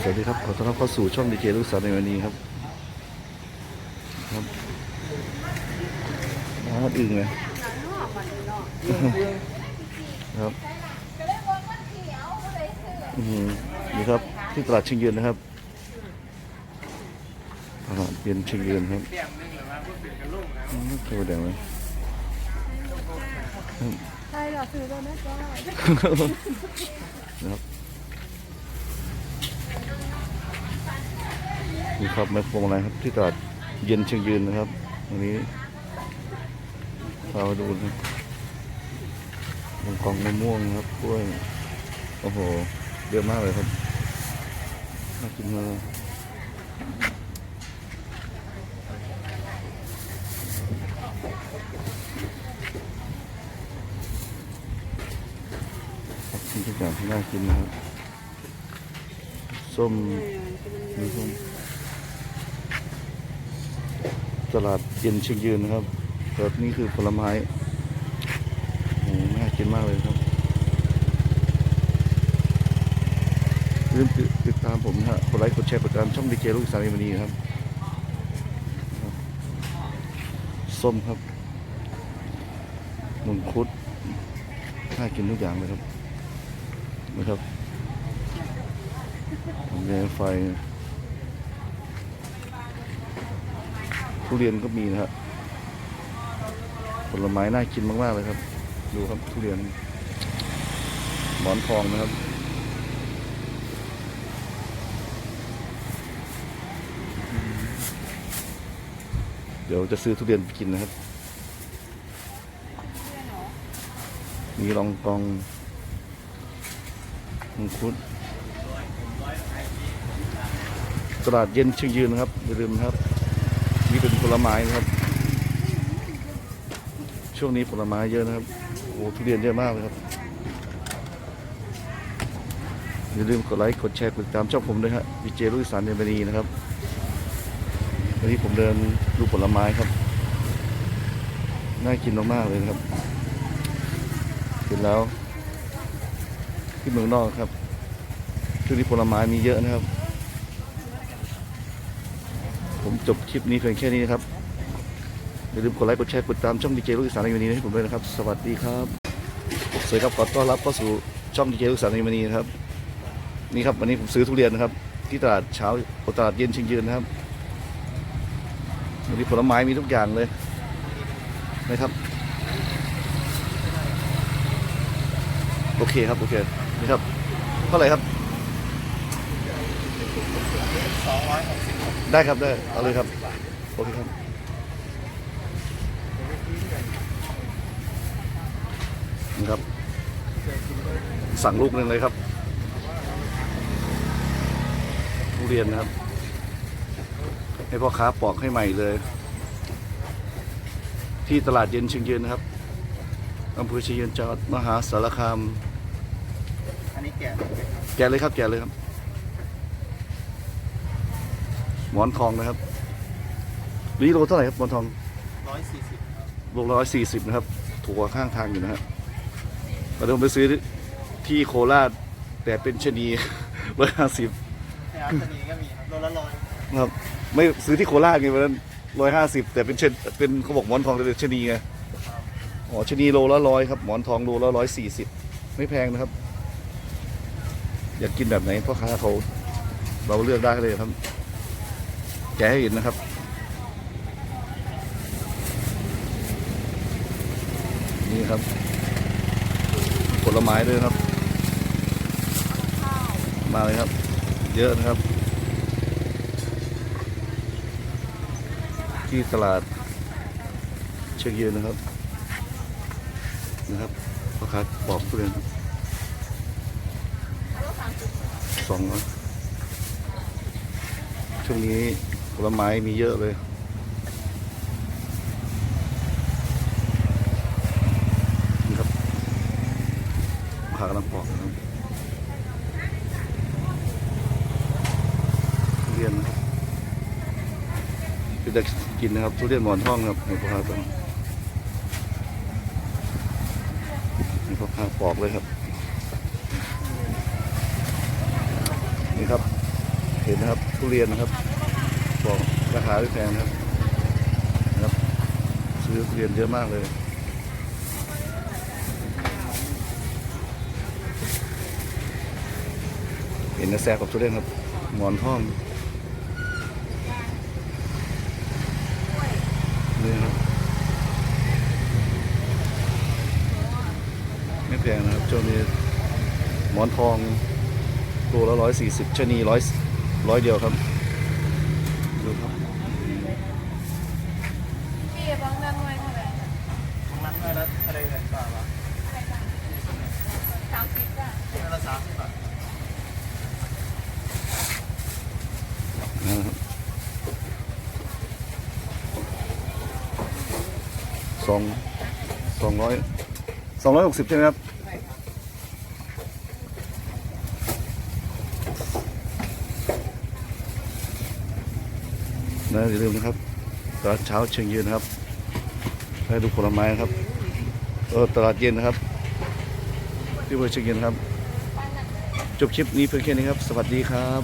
สวัสดีครับ ขอต้อนรับเข้าสู่ช่องดีเจลูกสาวในวันนี้ครับครับน้ำมันอึ่งเลยครับอืมนี่ครับที่ตลาดเชียงยืนนะครับตลาดเย็นเชียงยืนครับอืมเข้าไปแดงเลยใช่เหรอซื้อแล้วนะจ๊ะนะครับ นี่ครับแม่พวงอะไรครับที่ตลาดเย็นเชียงยืนนะครับวันนี้พามาดูนะครับลงกองมะม่วงนะครับกล้วยโอ้โหเยอะมากเลยครับน่ากินมากครับทุกอย่างที่น่ากินนะครับส้มนี่ครับ ตลาดเย็นเชียงยืนนะครับแบบนี้คือผลไม้โอ้โหน่ากินมากเลยครับอย่าลืมติดตามผมนะฮะกดไลค์กดแชร์กดติดตามช่องดีเจลูกสาวในวันนี้ครับครับส้มครับมังคุดน่ากินทุกอย่างเลยครับนะครับทำแยงไฟ ทุเรียนก็มีนะครับผลไม้น่ากินมากๆเลยครับ ดูครับทุเรียนหมอนทองนะครับเดี๋ยวจะซื้อทุเรียนไปกินนะครับ มีรองกองมังคุดตลาดเย็นชียงยืนนะครับอย่าลืมนะครับ นี่เป็นผลไม้นะครับ ช่วงนี้ผลไม้เยอะนะครับ โอ้โหทุเรียนเยอะมากเลยครับ อย่าลืมกดไลค์ กดแชร์ กดติดตามช่องผมด้วยฮะวิเจลุยสารเดนบนีนะครับ วันนี้ผมเดินดูผลไม้ครับ น่ากินมากๆเลยนะครับเห็นแล้วที่เมืองนอกครับช่วงนี้ผลไม้มีเยอะนะครับ ผมจบคลิปนี้เพียงแค่นี้นะครับ อย่าลืมกดไลค์กดแชร์กดติดตามช่องดีเจลูกอีสานในวันนี้ให้ผมด้วยนะครับ สวัสดีครับสวัสดีครับขอต้อนรับเข้าสู่ช่องดีเจลูกสานในวันนี้นะครับ นี่ครับวันนี้ผมซื้อทุเรียนนะครับ ที่ตลาดเช้าตลาดเย็นชิงยืนนะครับวันนี้ผลไม้มีทุกอย่างเลยนะครับโอเคครับโอเคนี่ครับเท่าไหร่ครับสองร้อยหกสิบ ได้ครับได้เอาเลยครับโอเคครับนี่ครับ สั่งลูกหนึ่งเลยครับทุเรียนนะครับ ให้พ่อค้าปอกให้ใหม่เลย ที่ตลาดเย็นเชียงยืนนะครับอำเภอเชียงยืนจังหวัดมหาสารคาม อันนี้แก่แกะเลยครับแกะเลยครับ หมอนทองนะครับนี่โลเท่าไหร่ครับหมอนทองร้อยสี่สิบโลร้อยสี่สิบนะครับถูกกว่าข้างทางอยู่นะฮะตอนนี้ผมไปซื้อที่โคราชแต่เป็นชะนีร้อยห้าสิบในอาร์ตนีก็มีครับโลละร้อยครับ ไม่ซื้อที่โคราชไงวันนั้นร้อยห้าสิบแต่เป็นเชนเป็นเขาบอกหมอนทองแต่เป็นชะนีไงอ๋อชะนีโลละร้อยครับหมอนทองโลละร้อยสี่สิบไม่แพงนะครับ อยากกินแบบไหนพ่อค้าเขาเราเลือกได้เลยครับ แกะให้เห็นนะครับ นี่ครับ ผลไม้ด้วยครับ มาเลยครับ เยอะนะครับ ที่ตลาด เชียงยืนนะครับ นะครับพ่อค้าปอกทุเรียนครับสองร้อยช่วงนี้ ผลไม้มีเยอะเลย นี่ครับพากำลังปอกนะครับเรียนนะครับคือจะกินนะครับทุเรียนหมอนทองครับให้พ่อค้าต้องให้พ่อค้าปอกเลยครับ นี่ครับ เห็นนะครับทุเรียนนะครับ บอกราคาไม่แพงนะครับนะครับซื้อเรียนเยอะมากเลยเห็นนะแซกกับทุเรียนครับหมอนทองนี่ครับไม่แพงนะครับช่วงนี้หมอนทองตัวละร้อยสี่สิบชนีร้อยร้อยเดียวครับดูครับ พี่บางแม่งไว้เท่าไหร่ ตรงนั้นเลยละอะไรเงินกว่าวะ สามสิบจ้ะ เงินละสามสิบบาท นะครับ สองสองร้อยสองร้อยหกสิบใช่ไหมครับนะอย่าลืมนะครับตลาดเช้าเชียงยืนนะครับให้ดูผลไม้ครับเออตลาดเย็นนะครับ ที่อำเภอเชียงยืนครับ จบคลิปนี้เพียงแค่นี้ครับ สวัสดีครับ